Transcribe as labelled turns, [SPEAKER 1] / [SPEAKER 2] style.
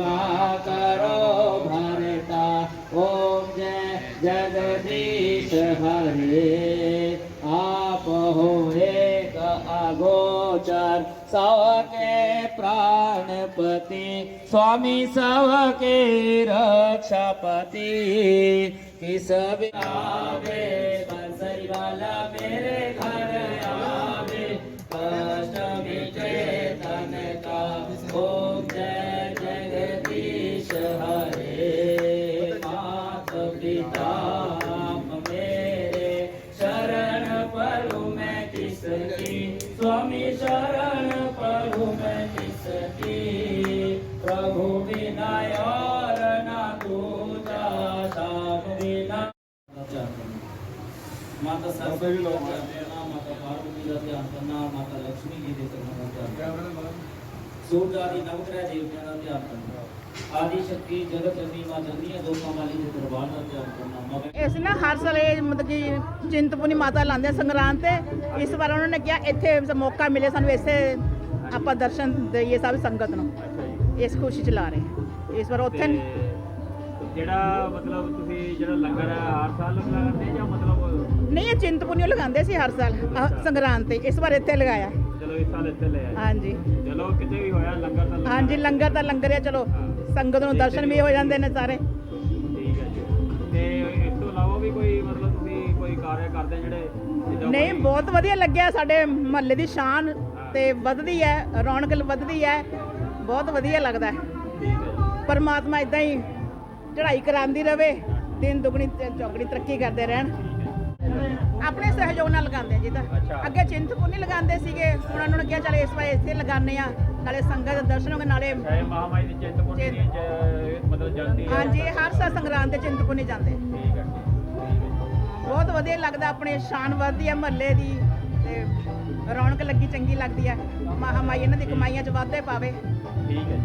[SPEAKER 1] कृपा करो भरता ओम जय जगदीश हरे आप हो एक अगोचर सबके प्राणपति स्वामी सबके रक्षापति किस बिना ਕੀ ਸੁਆਮੀ ਸ਼ਰਨ ਪ੍ਰਭੂ ਮੈਂ ਤਿਸ ਕੀ। ਪ੍ਰਭੂ ਬਿਨਾ ਔਰ ਨਾ ਦੂਜਾ ਸਾਥ ਬਿਨਾ। ਮਾਤਾ ਸਰਸਵਤੀ ਦਾ ਧਿਆਨ ਮਾਤਾ ਪਾਰਵਤੀ ਦਾ ਧਿਆਨ ਕਰਨਾ ਮਾਤਾ ਲక్ష్ਮੀ ਜੀ ਦੇ ਚਰਨਾਂ ਦਾ ਧਿਆਨ। ਕਰਨਾ ਸੂਰਜ ਆਦਿ ਨਵਗ੍ਰਹਿ ਦੇਵਤਿਆਂ ਦਾ ਧਿਆਨ ਕਰਨਾ।
[SPEAKER 2] ਇਸ ਨਾ ਹਰ ਸਾਲ ਇਹ ਮਤਲਬ ਕਿ ਚਿੰਤਪੁਨੀ ਮਾਤਾ ਲਾਉਂਦੇ ਆ ਤੇ। ਇਸ ਵਾਰ ਉਹਨਾਂ ਨੇ ਕਿਹਾ ਇੱਥੇ ਮੌਕਾ ਮਿਲੇ ਸਾਨੂੰ ਇਸੇ ਆਪਾਂ ਦਰਸ਼ਨ ਦੇਈਏ ਸਭ ਸੰਗਤ ਨੂੰ। ਇਸ ਖੁਸ਼ੀ ਚ ਲਾ ਰਹੇ ਇਸ ਵਾਰ ਉੱਥੇ
[SPEAKER 3] ਜਿਹੜਾ ਮਤਲਬ ਤੁਸੀਂ ਜਿਹੜਾ ਲੰਗਰ ਹੈ ਹਰ ਸਾਲ ਲਗਾਉਂਦੇ ਜਾਂ ਮਤਲਬ
[SPEAKER 2] ਨਹੀਂ ਇਹ ਚਿੰਤਪੁਨੀ ਲਗਾਉਂਦੇ ਸੀ ਹਰ ਸਾਲ ਸੰਗਰਾਂਦ ਤੇ। ਇਸ ਵਾਰ ਇੱਥੇ ਲਗਾਇਆ।
[SPEAKER 3] ਚਲੋ ਇਸ ਸਾਲ ਇੱਥੇ ਲਿਆ
[SPEAKER 2] ਹਾਂਜੀ।
[SPEAKER 3] ਚਲੋ ਕਿਤੇ ਵੀ ਹੋਇਆ ਲੰਗਰ ਦਾ
[SPEAKER 2] ਹਾਂਜੀ ਲੰਗਰ ਦਾ ਲੰਗਰ ਹੈ ਚਲੋ। ਸੰਗਤ ਨੂੰ ਦਰਸ਼ਨ ਵੀ ਹੋ ਜਾਂਦੇ ਨੇ ਸਾਰੇ।
[SPEAKER 3] ਠੀਕ ਹੈ ਜੀ। ਤੇ ਇਸ ਤੋਂ ਇਲਾਵਾ ਵੀ ਕੋਈ ਮਤਲਬ ਤੁਸੀਂ ਕੋਈ ਕਾਰਜ ਕਰਦੇ ਜਿਹੜੇ ਜਿੱਦਾਂ
[SPEAKER 2] ਨਹੀਂ
[SPEAKER 3] ਕੋਈ-
[SPEAKER 2] ਬਹੁਤ ਵਧੀਆ ਲੱਗਿਆ ਸਾਡੇ ਮਹੱਲੇ ਦੀ ਸ਼ਾਨ ਤੇ ਵੱਧਦੀ ਹੈ ਰੌਣਕ ਵੱਧਦੀ ਹੈ ਬਹੁਤ ਵਧੀਆ ਲੱਗਦਾ ਹੈ।
[SPEAKER 3] ਠੀਕ ਹੈ ਜੀ।
[SPEAKER 2] ਪਰਮਾਤਮਾ ਇਦਾਂ ਹੀ ਚੜ੍ਹਾਈ ਕਰਾਂਦੀ ਰਵੇ ਦਿਨ ਦੁਗਣੀ ਤੇ ਚੌਗਣੀ ਤਰੱਕੀ ਕਰਦੇ ਰਹਿਣ। ਆਪਣੇ ਸਹਿਯੋਗ ਨਾਲ ਲਗਾਉਂਦੇ ਆ ਜੀ ਤਾਂ। ਅੱਗੇ ਚਿੰਤਪੁਰਨੀ ਲਗਾਉਂਦੇ ਸੀਗੇ। ਹੁਣ ਉਹਨਾਂ ਨੇ ਕਿਹਾ ਚਲ ਇਸ ਵਾਰ ਇੱਥੇ ਲਗਾਉਂਦੇ ਆ। ਨਾਲੇ ਸੰਗਤ ਦੇ ਦਰਸ਼ਨ ਹੋਣਗੇ ਨਾਲੇ
[SPEAKER 3] ਮਹਾਮਾਈ ਦੀ ਚਿੰਤਪੁਰਨੀ ਮਤਲਬ ਜਲਦੀ ਹੈ।
[SPEAKER 2] ਹਾਂਜੀ ਹਰ ਸਾਲ ਸੰਗਰਾਂਦ ਤੇ ਚਿੰਤਪੁਰਨੀ ਜਾਂਦੇ। ਬਹੁਤ ਵਧੀਆ ਲੱਗਦਾ ਆਪਣੇ ਸ਼ਾਨ ਵੱਧਦੀ ਹੈ ਮਹੱਲੇ ਦੀ। ਤੇ ਰੌਣਕ ਲੱਗੀ ਚੰਗੀ ਲੱਗਦੀ ਹੈ ਮਹਾਮਾਈ ਇਹਨਾਂ ਦੀ ਕਮਾਈਆਂ 'ਚ ਵਾਧੇ ਪਾਵੇ।
[SPEAKER 3] ਠੀਕ ਹੈ